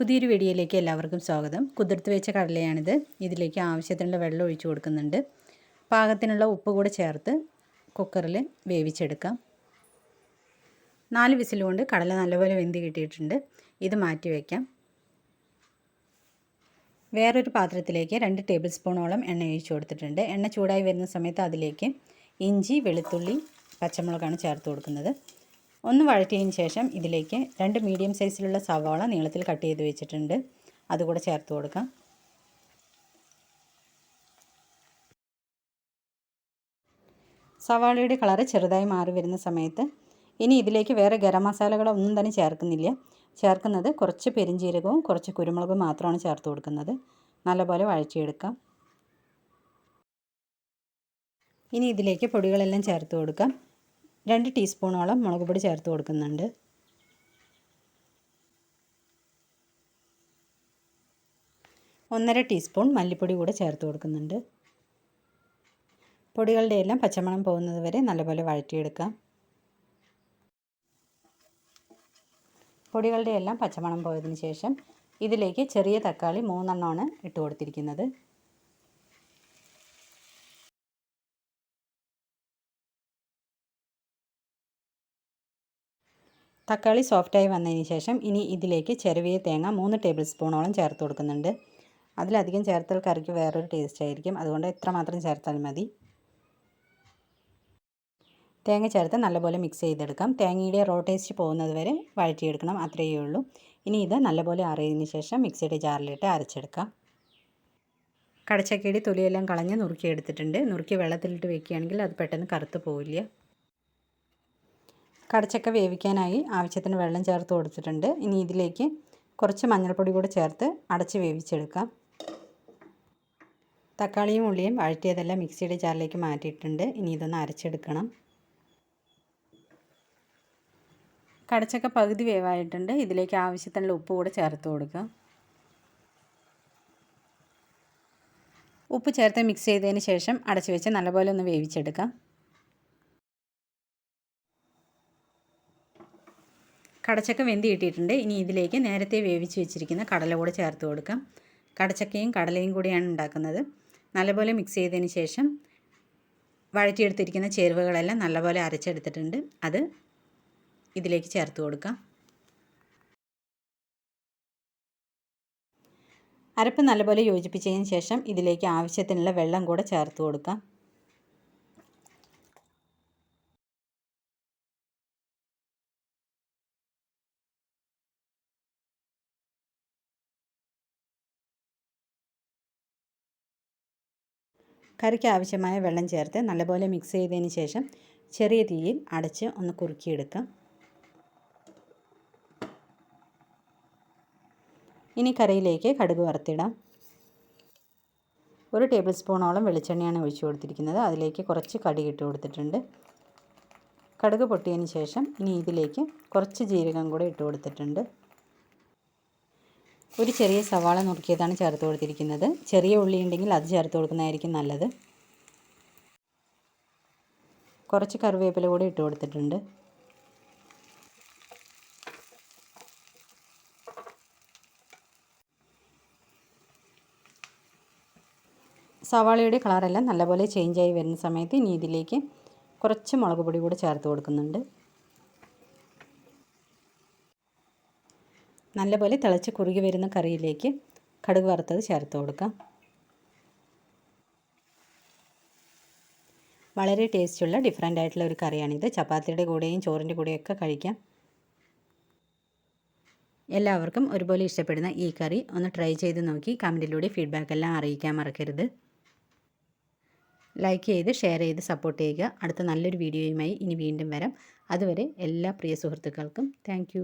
പുതിയൊരു വീഡിയോയിലേക്ക് എല്ലാവർക്കും സ്വാഗതം. കുതിർത്ത് വെച്ച കടലയാണിത്. ഇതിലേക്ക് ആവശ്യത്തിനുള്ള വെള്ളം ഒഴിച്ചു കൊടുക്കുന്നുണ്ട്. പാകത്തിനുള്ള ഉപ്പ് കൂടെ ചേർത്ത് കുക്കറിൽ വേവിച്ചെടുക്കാം. നാല് വിസിൽ കൊണ്ട് കടല നല്ലപോലെ വെന്തി കിട്ടിയിട്ടുണ്ട്. ഇത് മാറ്റി വയ്ക്കാം വേറൊരു പാത്രത്തിലേക്ക് രണ്ട് ടേബിൾ സ്പൂണോളം എണ്ണ ഒഴിച്ചു കൊടുത്തിട്ടുണ്ട്. എണ്ണ ചൂടായി വരുന്ന സമയത്ത് അതിലേക്ക് ഇഞ്ചി വെളുത്തുള്ളി പച്ചമുളകാണ് ചേർത്ത് കൊടുക്കുന്നത്. ഒന്ന് വഴറ്റിയതിന് ശേഷം ഇതിലേക്ക് രണ്ട് മീഡിയം സൈസിലുള്ള സവാള നീളത്തിൽ കട്ട് ചെയ്ത് വെച്ചിട്ടുണ്ട്. അതുകൂടെ ചേർത്ത് കൊടുക്കാം. സവാളയുടെ കളറ് ചെറുതായി മാറി വരുന്ന സമയത്ത് ഇനി ഇതിലേക്ക് വേറെ ഗരം മസാലകളോ ഒന്നും തന്നെ ചേർക്കുന്നില്ല. ചേർക്കുന്നത് കുറച്ച് പെരിഞ്ചീരകവും കുറച്ച് കുരുമുളകും മാത്രമാണ് ചേർത്ത് കൊടുക്കുന്നത്. നല്ലപോലെ വഴറ്റിയെടുക്കാം. ഇനി ഇതിലേക്ക് പൊടികളെല്ലാം ചേർത്ത് കൊടുക്കാം. രണ്ട് ടീസ്പൂണോളം മുളക് പൊടി ചേർത്ത് കൊടുക്കുന്നുണ്ട്. ഒന്നര ടീസ്പൂൺ മല്ലിപ്പൊടി കൂടെ ചേർത്ത് കൊടുക്കുന്നുണ്ട്. പൊടികളുടെ എല്ലാം പച്ചമണം പോകുന്നത് വരെ നല്ലപോലെ വഴറ്റിയെടുക്കാം. പൊടികളുടെ എല്ലാം പച്ചമണം പോയതിന് ശേഷം ഇതിലേക്ക് ചെറിയ തക്കാളി മൂന്നെണ്ണമാണ് ഇട്ട് കൊടുത്തിരിക്കുന്നത്. തക്കാളി സോഫ്റ്റായി വന്നതിന് ശേഷം ഇനി ഇതിലേക്ക് ചെറുവിയ തേങ്ങ മൂന്ന് ടേബിൾ സ്പൂണോളം ചേർത്ത് കൊടുക്കുന്നുണ്ട്. അതിലധികം ചേർത്താൽ കറിക്ക് വേറൊരു ടേസ്റ്റ് ആയിരിക്കും. അതുകൊണ്ട് എത്രമാത്രം ചേർത്താൽ മതി. തേങ്ങ ചേർത്ത് നല്ലപോലെ മിക്സ് ചെയ്തെടുക്കാം. തേങ്ങയുടെ റോ ടേസ്റ്റ് പോകുന്നത് വരെ വഴറ്റിയെടുക്കണം. അത്രയേ ഉള്ളൂ. ഇനി ഇത് നല്ലപോലെ അറിയതിന് ശേഷം മിക്സിയുടെ ജാറിലിട്ട് അരച്ചെടുക്കാം. കടച്ചക്കയുടെ തൊലിയെല്ലാം കളഞ്ഞ് നുറുക്കിയെടുത്തിട്ടുണ്ട് നുറുക്കി വെള്ളത്തിലിട്ട് വെക്കുകയാണെങ്കിൽ അത് പെട്ടെന്ന് കറുത്ത് പോവില്ല. കടച്ചക്ക വേവിക്കാനായി ആവശ്യത്തിന് വെള്ളം ചേർത്ത് കൊടുത്തിട്ടുണ്ട്. ഇനി ഇതിലേക്ക് കുറച്ച് മഞ്ഞൾപ്പൊടി കൂടെ ചേർത്ത് അടച്ച് വേവിച്ചെടുക്കാം. തക്കാളിയും ഉള്ളിയും വഴറ്റിയതെല്ലാം മിക്സിയുടെ ജാറിലേക്ക് മാറ്റിയിട്ടുണ്ട്. ഇനി ഇതൊന്ന് അരച്ചെടുക്കണം. കടച്ചക്ക പകുതി വേവായിട്ടുണ്ട്. ഇതിലേക്ക് ആവശ്യത്തിനുള്ള ഉപ്പ് കൂടെ ചേർത്ത് കൊടുക്കുക ഉപ്പ് ചേർത്ത് മിക്സ് ചെയ്തതിന് ശേഷം അടച്ചു വെച്ച് നല്ലപോലെ ഒന്ന് വേവിച്ചെടുക്കാം. കടച്ചക്ക വെന്തി കിട്ടിയിട്ടുണ്ട്. ഇനി ഇതിലേക്ക് നേരത്തെ വേവിച്ച് വെച്ചിരിക്കുന്ന കടല കൂടെ ചേർത്ത് കൊടുക്കാം. കടച്ചക്കയും കടലയും കൂടിയാണ് ഉണ്ടാക്കുന്നത്. നല്ലപോലെ മിക്സ് ചെയ്തതിന് ശേഷം വഴറ്റിയെടുത്തിരിക്കുന്ന ചേരുവകളെല്ലാം നല്ലപോലെ അരച്ചെടുത്തിട്ടുണ്ട്. അത് ഇതിലേക്ക് ചേർത്ത് കൊടുക്കാം. അരപ്പ് നല്ലപോലെ യോജിപ്പിച്ചതിന് ശേഷം ഇതിലേക്ക് ആവശ്യത്തിനുള്ള വെള്ളം കൂടെ ചേർത്ത് കൊടുക്കാം. കറിക്ക് ആവശ്യമായ വെള്ളം ചേർത്ത് നല്ലപോലെ മിക്സ് ചെയ്തതിന് ശേഷം ചെറിയ തീയിൽ അടച്ച് ഒന്ന് കുറുക്കിയെടുക്കാം. ഇനി കറിയിലേക്ക് കടുക് വറുത്തിടാം. ഒരു ടേബിൾ സ്പൂണോളം വെളിച്ചെണ്ണയാണ് ഒഴിച്ചു കൊടുത്തിരിക്കുന്നത്. അതിലേക്ക് കുറച്ച് കടി ഇട്ട് കൊടുത്തിട്ടുണ്ട്. കടുക് പൊട്ടിയതിന് ശേഷം ഇനി ഇതിലേക്ക് കുറച്ച് ജീരകം കൂടെ ഇട്ട് കൊടുത്തിട്ടുണ്ട്. ഒരു ചെറിയ സവാള നുറുക്കിയതാണ് ചേർത്ത് കൊടുത്തിരിക്കുന്നത്. ചെറിയ ഉള്ളി ഉണ്ടെങ്കിൽ അത് ചേർത്ത് കൊടുക്കുന്നതായിരിക്കും നല്ലത്. കുറച്ച് കറിവേപ്പില കൂടി ഇട്ട് കൊടുത്തിട്ടുണ്ട്. സവാളയുടെ കളറെല്ലാം നല്ലപോലെ ചേഞ്ചായി വരുന്ന സമയത്ത് ഇനി ഇതിലേക്ക് കുറച്ച് മുളക് പൊടി കൂടി ചേർത്ത് കൊടുക്കുന്നുണ്ട്. നല്ലപോലെ തിളച്ച് കുറുകി വരുന്ന കറിയിലേക്ക് കടുക് വറുത്തത് ചേർത്ത് കൊടുക്കാം. വളരെ ടേസ്റ്റുള്ള ഡിഫറെന്റ് ആയിട്ടുള്ള ഒരു കറിയാണിത്. ചപ്പാത്തിയുടെ കൂടെയും ചോറിന്റെ കൂടെയൊക്കെ കഴിക്കാം. എല്ലാവർക്കും ഒരുപോലെ ഇഷ്ടപ്പെടുന്ന ഈ കറി ഒന്ന് ട്രൈ ചെയ്ത് നോക്കി. കമന്റിലൂടെ ഫീഡ്ബാക്ക് എല്ലാം അറിയിക്കാൻ മറക്കരുത്. ലൈക്ക് ചെയ്ത് ഷെയർ ചെയ്ത് സപ്പോർട്ട് ചെയ്യുക. അടുത്ത നല്ലൊരു വീഡിയോയുമായി ഇനി വീണ്ടും വരാം. അതുവരെ എല്ലാ പ്രിയ സുഹൃത്തുക്കൾക്കും താങ്ക്